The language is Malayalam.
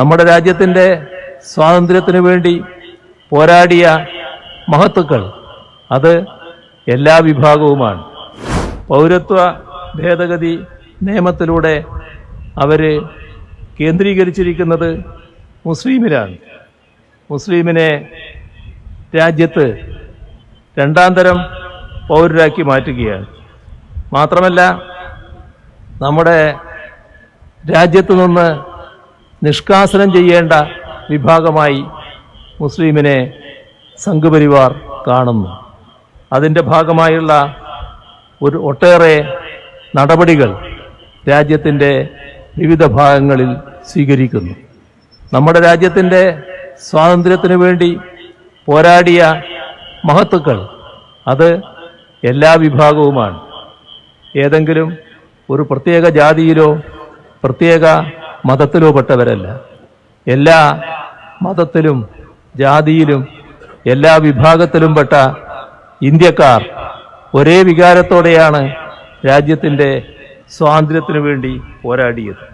നമ്മുടെ രാജ്യത്തിന്റെ സ്വാതന്ത്ര്യത്തിന് വേണ്ടി പോരാടിയ മഹത്തുക്കൾ. അത് എല്ലാ വിഭാഗവുമാണ്. പൗരത്വ ഭേദഗതി നിയമത്തിലൂടെ അവർ കേന്ദ്രീകരിച്ചിരിക്കുന്നത് മുസ്ലിമിലാണ്. മുസ്ലിമിനെ രാജ്യത്ത് രണ്ടാം തരം പൗരരാക്കി മാറ്റുകയാണ്. മാത്രമല്ല നമ്മുടെ രാജ്യത്തു നിന്ന് നിഷ്കാസനം ചെയ്യേണ്ട വിഭാഗമായി മുസ്ലിമിനെ സംഘപരിവാർ കാണുന്നു. അതിന്റെ ഭാഗമായുള്ള ഒരു ഒട്ടേറെ നടപടികൾ രാജ്യത്തിന്റെ വിവിധ ഭാഗങ്ങളിൽ സ്വീകരിക്കുന്നു. നമ്മുടെ രാജ്യത്തിന്റെ സ്വാതന്ത്ര്യത്തിനു വേണ്ടി പോരാടിയ മഹത്തുക്കൾ അത് എല്ലാ വിഭാഗവുമാണ്. ഏതെങ്കിലും ഒരു പ്രത്യേക ജാതിയിലോ പ്രത്യേക മതത്തിലോ പെട്ടവരല്ല എല്ലാ മതത്തിലും ജാതിയിലും എല്ലാ വിഭാഗത്തിലും പെട്ട ഇന്ത്യക്കാർ ഒരേ വികാരത്തോടെയാണ് രാജ്യത്തിന്റെ സ്വാതന്ത്ര്യത്തിനു വേണ്ടി പോരാടിയത്.